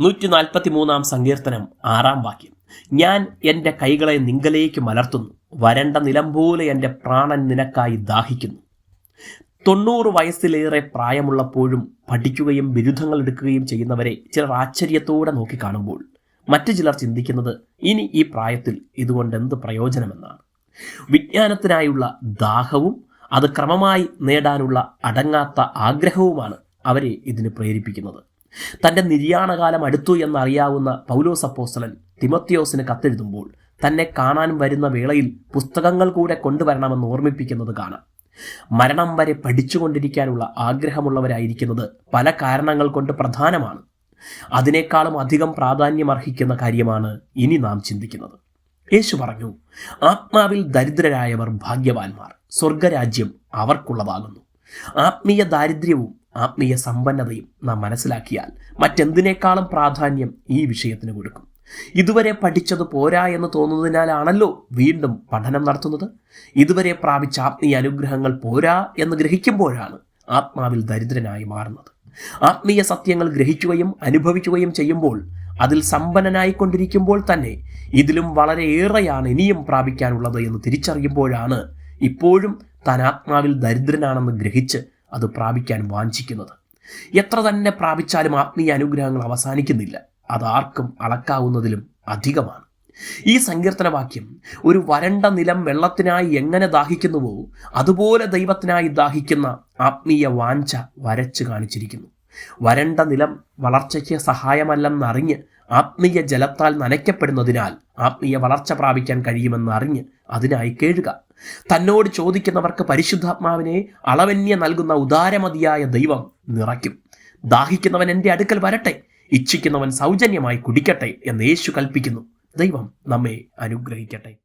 നൂറ്റി നാൽപ്പത്തി മൂന്നാം സങ്കീർത്തനം ആറാം വാക്യം. ഞാൻ എന്റെ കൈകളെ നിങ്കലേക്ക് മലർത്തുന്നു. വരണ്ട നിലം പോലെ എന്റെ പ്രാണൻ നിനക്കായി ദാഹിക്കുന്നു. തൊണ്ണൂറ് വയസ്സിലേറെ പ്രായമുള്ളപ്പോഴും പഠിക്കുകയും ബിരുദങ്ങൾ എടുക്കുകയും ചെയ്യുന്നവരെ ചിലർ ആശ്ചര്യത്തോടെ നോക്കിക്കാണുമ്പോൾ മറ്റു ചിലർ ചിന്തിക്കുന്നത് ഇനി ഈ പ്രായത്തിൽ ഇതുകൊണ്ട് എന്ത് പ്രയോജനമെന്നാണ്. വിജ്ഞാനത്തിനായുള്ള ദാഹവും അത് ക്രമമായി നേടാനുള്ള അടങ്ങാത്ത ആഗ്രഹവുമാണ് അവരെ ഇതിന് പ്രേരിപ്പിക്കുന്നത്. തന്റെ നിര്യാണകാലം അടുത്തു എന്നറിയാവുന്ന പൗലോസ് അപ്പോസ്തലൻ തിമത്തിയോസിന് കത്തെഴുതുമ്പോൾ തന്നെ കാണാൻ വരുന്ന വേളയിൽ പുസ്തകങ്ങൾ കൂടെ കൊണ്ടുവരണമെന്ന് ഓർമ്മിപ്പിക്കുന്നത് കാണാം. മരണം വരെ പഠിച്ചുകൊണ്ടിരിക്കാനുള്ള ആഗ്രഹമുള്ളവരായിരിക്കുന്നത് പല കാരണങ്ങൾ കൊണ്ട് പ്രധാനമാണ്. അതിനേക്കാളും അധികം പ്രാധാന്യം അർഹിക്കുന്ന കാര്യമാണ് ഇനി നാം ചിന്തിക്കുന്നത്. യേശു പറഞ്ഞു ആത്മാവിൽ ദരിദ്രരായവർ ഭാഗ്യവാന്മാർ. സ്വർഗരാജ്യം അവർക്കുള്ളതാകുന്നു. ആത്മീയ ദാരിദ്ര്യവും ആത്മീയ സമ്പന്നതയും നാം മനസ്സിലാക്കിയാൽ മറ്റെന്തിനേക്കാളും പ്രാധാന്യം ഈ വിഷയത്തിന് കൊടുക്കും. ഇതുവരെ പഠിച്ചത് പോരാ എന്ന് തോന്നുന്നതിനാലാണല്ലോ വീണ്ടും പഠനം നടത്തുന്നത്. ഇതുവരെ പ്രാപിച്ച ആത്മീയ അനുഗ്രഹങ്ങൾ പോരാ എന്ന് ഗ്രഹിക്കുമ്പോഴാണ് ആത്മാവിൽ ദരിദ്രനായി മാറുന്നത്. ആത്മീയ സത്യങ്ങൾ ഗ്രഹിക്കുകയും അനുഭവിക്കുകയും ചെയ്യുമ്പോൾ അതിൽ സമ്പന്നനായിക്കൊണ്ടിരിക്കുമ്പോൾ തന്നെ ഇതിലും വളരെയേറെയാണ് ഇനിയും പ്രാപിക്കാനുള്ളത് എന്ന് തിരിച്ചറിയുമ്പോഴാണ് ഇപ്പോഴും താൻ ആത്മാവിൽ ദരിദ്രനാണെന്ന് ഗ്രഹിച്ച് അത് പ്രാപിക്കാൻ വാഞ്ചിക്കുന്നത്. എത്ര തന്നെ പ്രാപിച്ചാലും ആത്മീയ അനുഗ്രഹങ്ങൾ അവസാനിക്കുന്നില്ല. അത് ആർക്കും അളക്കാവുന്നതിലും അധികമാണ്. ഈ സങ്കീർത്തനവാക്യം ഒരു വരണ്ട നിലം വെള്ളത്തിനായി എങ്ങനെ ദാഹിക്കുന്നുവോ അതുപോലെ ദൈവത്തിനായി ദാഹിക്കുന്ന ആത്മീയ വാഞ്ച വരച്ചു കാണിച്ചിരിക്കുന്നു. വരണ്ട നിലം വളർച്ചയ്ക്ക് സഹായമല്ലെന്നറിഞ്ഞ് ആത്മീയ ജലത്താൽ നനയ്ക്കപ്പെടുന്നതിനാൽ ആത്മീയ വളർച്ച പ്രാപിക്കാൻ കഴിയുമെന്ന് അറിഞ്ഞ് അതിനായി കേഴുക. തന്നോട് ചോദിക്കുന്നവർക്ക് പരിശുദ്ധാത്മാവിനെ അളവന്യ നൽകുന്ന ഉദാരമതിയായ ദൈവം നിറയ്ക്കും. ദാഹിക്കുന്നവൻ എന്റെ അടുക്കൽ വരട്ടെ ഇച്ഛിക്കുന്നവൻ സൗജന്യമായി കുടിക്കട്ടെ എന്ന് യേശു കൽപ്പിക്കുന്നു. ദൈവം നമ്മെ അനുഗ്രഹിക്കട്ടെ.